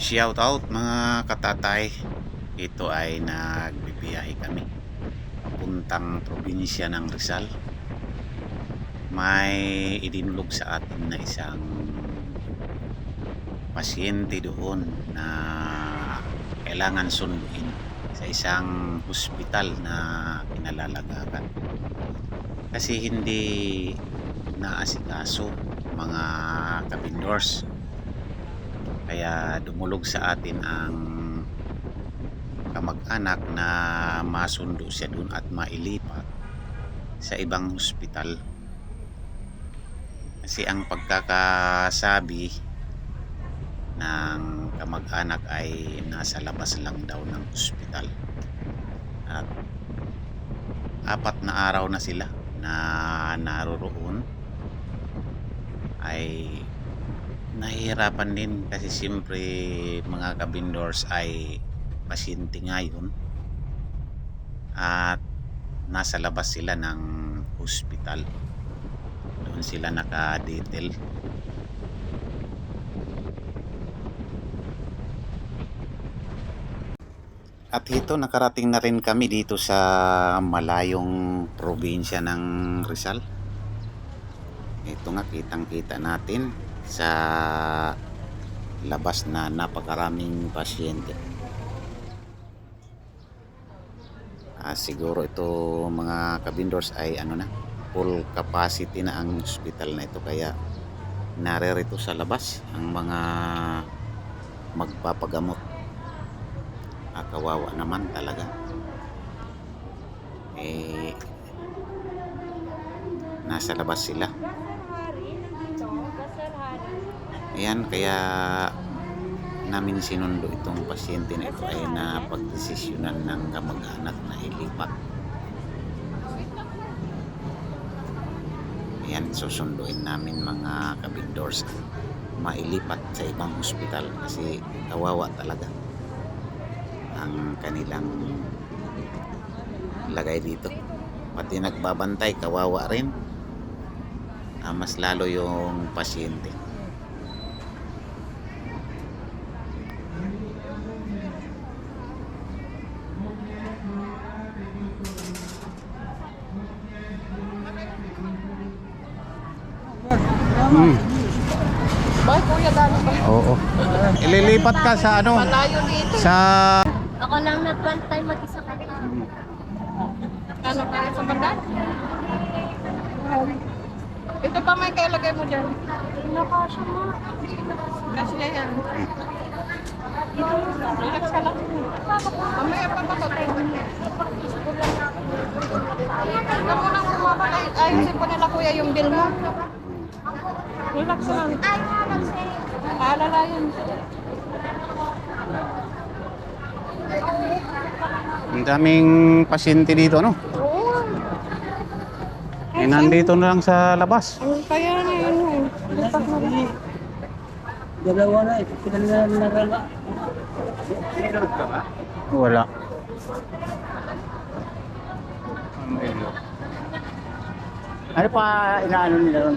Shout out mga katatay. Ito ay nagbibiyahe kami. Papuntang probinsya ng Rizal. May idinulog sa atin na isang pasyente doon na kailangan sunduin sa isang hospital na kinalalagakan. Kasi hindi naasikaso mga kabindors kaya dumulog sa atin ang kamag-anak na masundo siya dun at mailipat sa ibang ospital. Kasi ang pagkakasabi ng kamag-anak ay nasa labas lang daw ng ospital. At apat na araw na sila na naroroon ay nahihirapan din kasi siyempre mga kabindors ay pasyente ngayon at nasa labas sila ng hospital. Doon sila naka-detail. At ito nakarating na rin kami dito sa malayong probinsya ng Rizal. Ito nga kitang kita natin sa labas na napakaraming pasyente. Ah, siguro ito mga kabindors ay ano na full capacity na ang hospital na ito kaya naririto sa labas ang mga magpapagamot. Ah, kawawa naman talaga. Eh, nasa labas sila. Ayan, kaya namin sinundo itong pasyente na ito ay napagdesisyonan ng kamag-anak na ilipat. Ayan, susunduin namin mga kabindors mailipat sa ibang ospital kasi kawawa talaga ang kanilang lagay dito. Pati nagbabantay, kawawa rin. Ah, mas lalo yung pasyente. Hmm. Bakit kuya gano'n ba? Oo. Ililipat ka sa ano? Malayo dito. Sa Ako lang nagbantay mag-isa ka Ano kaya sa banda? Ito pa may kailagay mo dyan. Nakasya mo. Kasi yan. Relax ka lang. Mamaya pa ba ito? Mo nang. Ay- Ayusin po nila kuya yung bill mo. Relax lang. Ay, harap sa'yo. Paalala yun. Ang daming pasyente dito, no? Oo. Eh, nandito na lang sa labas. Ang kaya na yun. eh. Lipat mo lang. Dalawa na eh. Pinanarala. Wala. Ano pa inaano nila ron?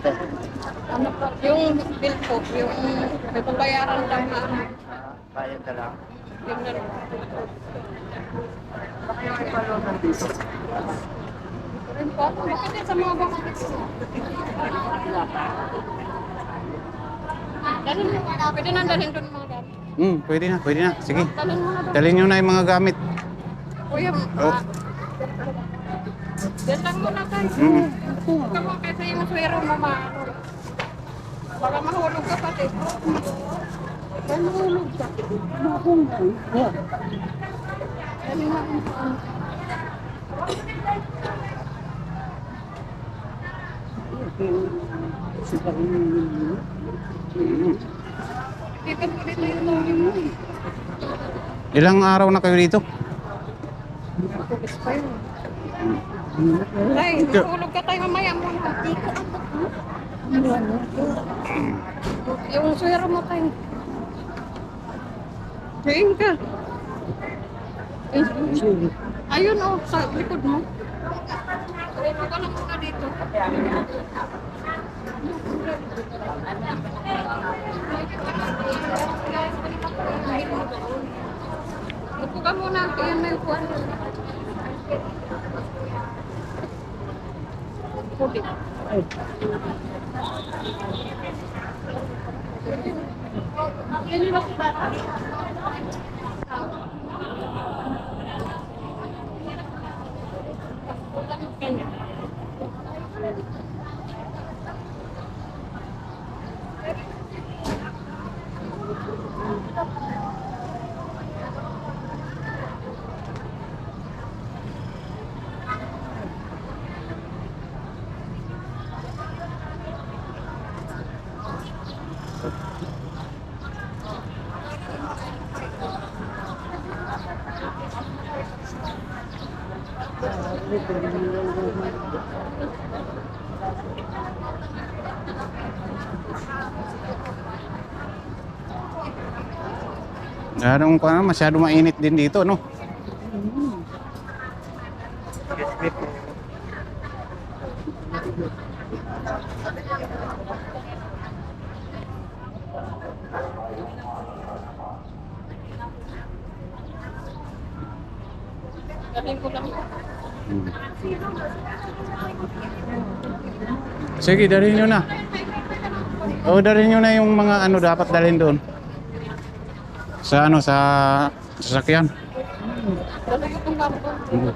Ano pa? Yung bill po, yung may pabayaran lang na Bayad ka lang. Yung na rin po. Bakit sa mga bang Dalhin mo. Pwede na dalhin doon mga gamit. Hmm, pwede na, pwede na. Sige. Dalhin mo na doon. Dalhin nyo na yung mga gamit. Kuya, Oh. ah, Diyan lang muna tayo. Mm. Huwag ka mo kasi yung swero mo ma... Baka mahulog ka pati. Mahulog ka. Yeah. Yung tawin mo. Ilang araw na kayo dito? Ay, mahulog ka tayo mamaya muna. Yung swero mo tayo. Diyan ka. Ayun oh, sa likod mo. Ayun ka lang muna dito. Hindi ka muna. Yan may upuan. Puti. Ganong ko na, masyado mainit din dito, no? Galing ko lang. Sige, dalhin nyo na. O, dalhin nyo na yung mga ano dapat dalhin doon. Sa ano, sa sasakyan. Hmm.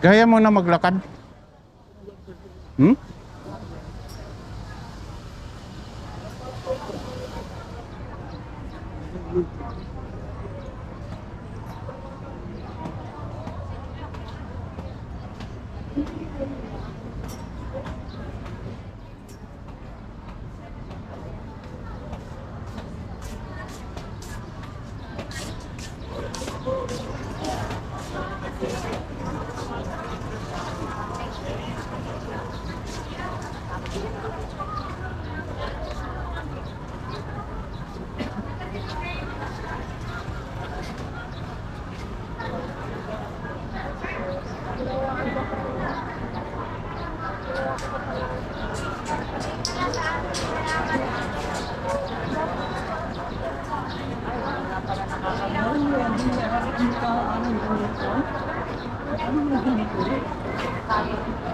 Gaya mo na maglakad. Hmm?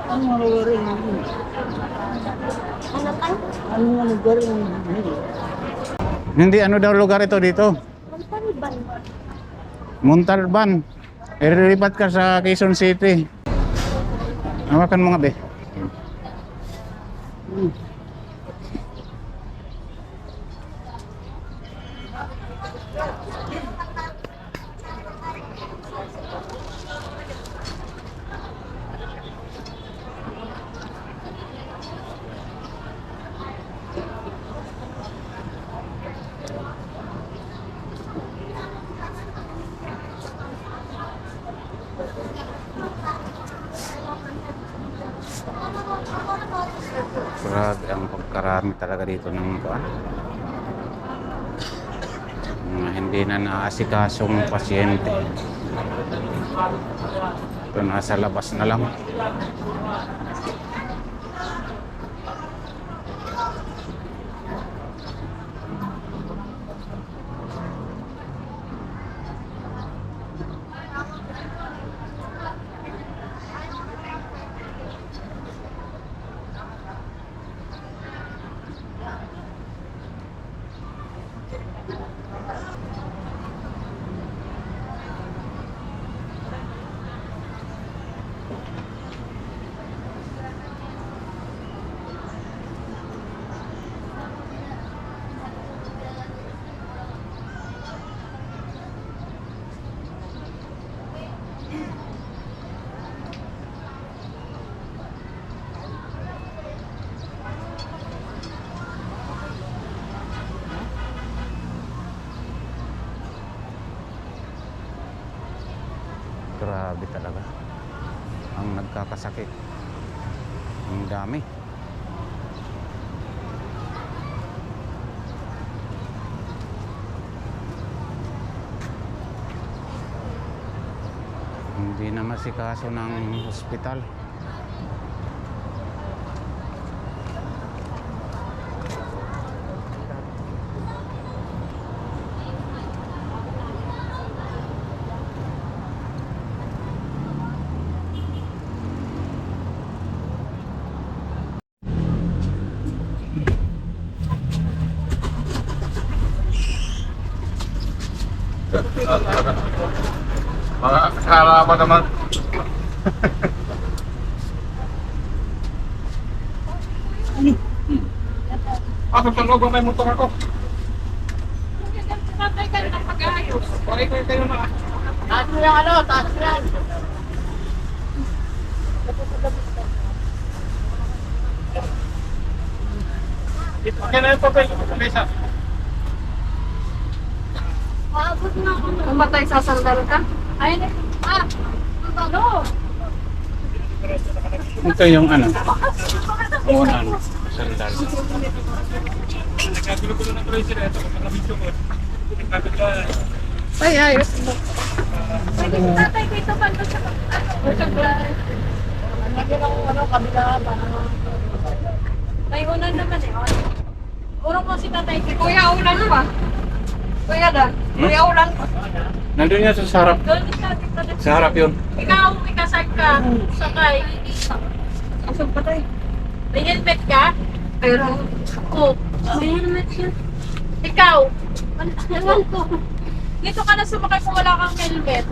Ang mga lugar yung Ano ka? Ang mga lugar yung Hindi, ano daw lugar ito dito? Magpaniban. Montalban. Irilipat ka sa Quezon City. Hawakan mo nga, be. Grabe ang pagkarami talaga dito ng kuan. Mga hindi na naasikasong pasyente. Ito nasa labas na lang. Hindi na masikaso ng hospital. Mga halaman naman. Ako sa loob may motor ako. Tatay ka na pag-ayos. Bakit kayo na? Taas mo yung ano, taas mo yan. Okay na yung papel. Mesa. Ba tayo sasandal ka? Ayun eh. Ah! Ano? Ito yung ano. Unan. Sandal. Magkakabidyo ko. Nagkakabidyo. Ay, ayos mo. Pwede si tatay dito ba doon sa ano? Ano, kabila, parang May unan naman eh. Urong mo si tatay. Kuya, ulan pa. Kuya da. Kuya, ulan. Nandun niya sa harap. Sa harap yun. Ikaw, may kasag ka. Sakay. Asog pa tayo. May helmet ka? Pero, Oo. May helmet siya. Ikaw. Ewan ko. Dito ka na sumakay kung wala kang helmet.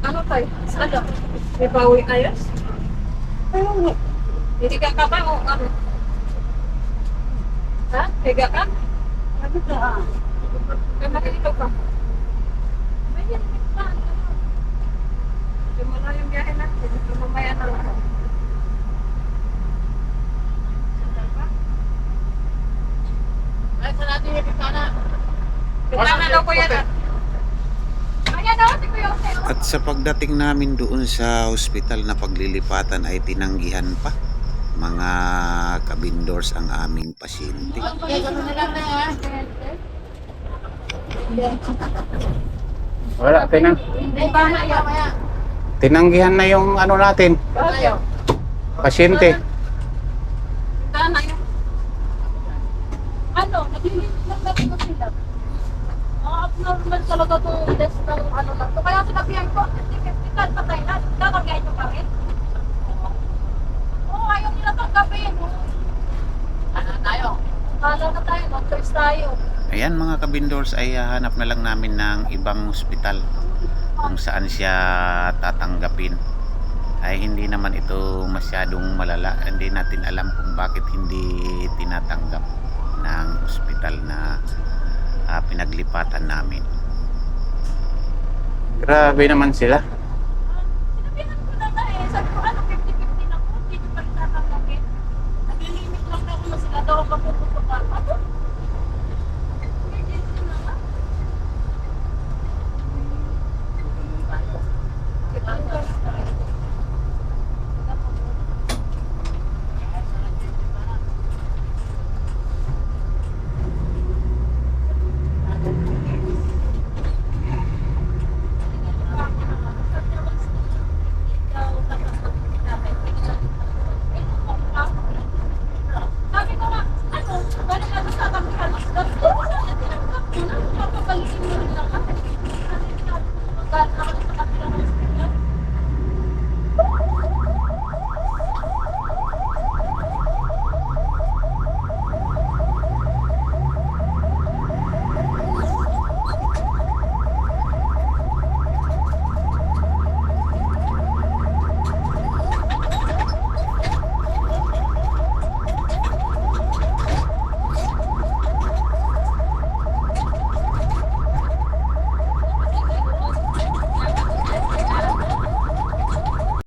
ano tayo? Ano? May bawi ayos? Ayun. Hindi ka ka ba o ano? Ha? Higa ka? Ano ka? Kaya makikita ka. May helmet ka. Hindi mo na yung biyahe natin. Ito mamaya na lang. Ay, sa natin yung bintana. Bintana daw daw, si Kuya Jose. At sa pagdating namin doon sa hospital na paglilipatan ay tinanggihan pa mga kabindors ang aming pasyente. Okay, ganun na lang na ha. Wala, tinang tinanggihan na yung ano natin, pasyente. Ano, naglilinis lang ko sila. Mga abnormal talaga itong test ng ano lang. Kaya sinabihan ko, hospital patay na. Tatagayin nyo pa rin. Oo, ayaw nila tanggapin. Ano tayo? Kala na tayo, no-choice tayo. Ayan mga kabindors ay hahanap na lang namin ng ibang hospital kung saan siya tatanggapin. Ay hindi naman ito masyadong malala. Hindi natin alam kung bakit hindi tinatanggap ng hospital na ah, pinaglipatan namin. Grabe naman sila.